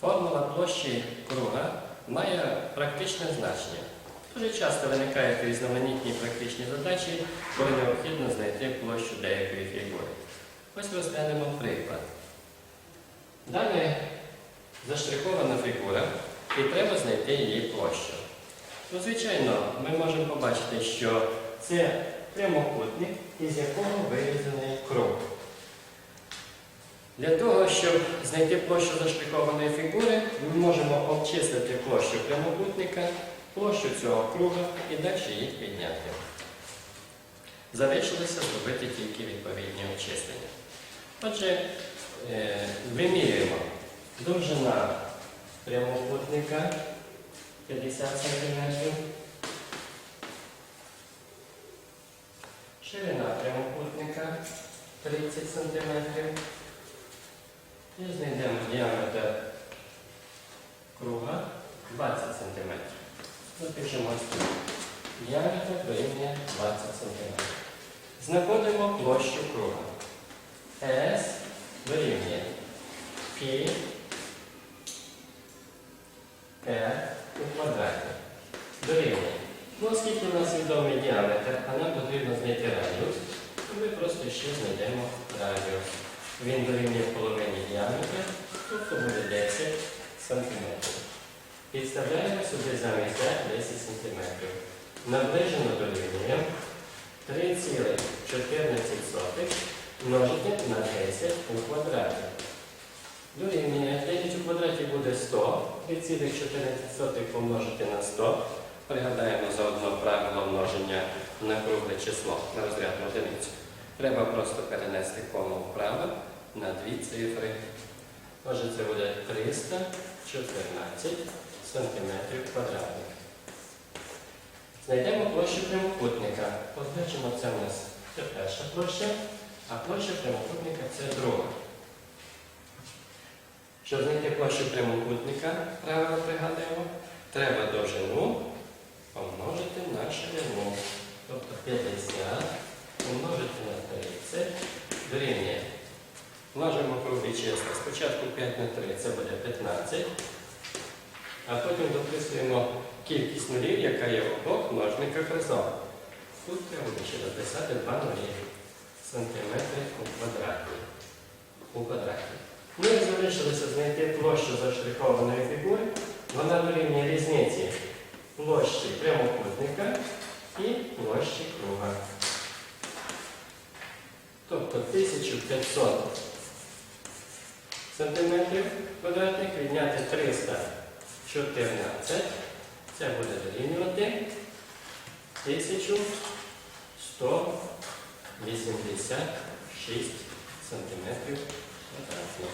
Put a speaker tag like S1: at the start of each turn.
S1: Формула площі круга має практичне значення. Дуже часто виникають різноманітні практичні задачі, коли необхідно знайти площу деякої фігури. Ось розглянемо приклад. Далі заштрихована фігура і треба знайти її площу. Ну, звичайно, ми можемо побачити, що це прямокутник, із якого вирізаний круг. Для того, щоб знайти площу заштрихованої фігури, ми можемо обчислити площу прямокутника, площу цього круга і далі їх підняти. Залишилося зробити тільки відповідні обчислення. Отже, е, вимірюємо довжина прямокутника 50 см, ширина прямокутника 30 см. І знайдемо діаметр круга 20 см. Запишемо тут. Діаметр дорівнює 20 см. Знаходимо площу круга. S дорівнює π R у квадраті. Дорівнює. Ну, оскільки у нас відомий діаметр, а нам потрібно знайти радіус, то ми просто ще знайдемо радіус. Він дорівнює половині діаметра, тобто буде 10 см. Підставляємо сюди замість Z 10 см. Наближено дорівнює 3,14 множити на 10 у квадраті. Дорівнює 9 у квадраті буде 100, 3,14 помножити на 100. Пригадаємо заодно правило множення на кругле число на розрядну одиницю. Треба просто перенести кому вправо на дві цифри. Отже, це буде 314 сантиметрів квадратних. Знайдемо площу прямокутника. Позначимо, це у нас це перша площа, а площа прямокутника це друга. Щоб знайти площу прямокутника, правило пригадуємо, треба довжину помножити на ширину. Тобто 50 помножити на 30 дорівнює. Множимо круглі числа. Спочатку 5 на 3 це буде 15, а потім дописуємо кількість нулів, яка є в обох множниках разом. Тут треба ще дописати 2 нулі сантиметри у квадраті. У квадраті. Ми залишилося знайти площу заштрихованої фігури. Вона дорівнює різниці площі прямокутника і площі круга. Тобто 1500 сантиметрів квадратних відняти 314. Це буде дорівнювати 1186 сантиметрів квадратних.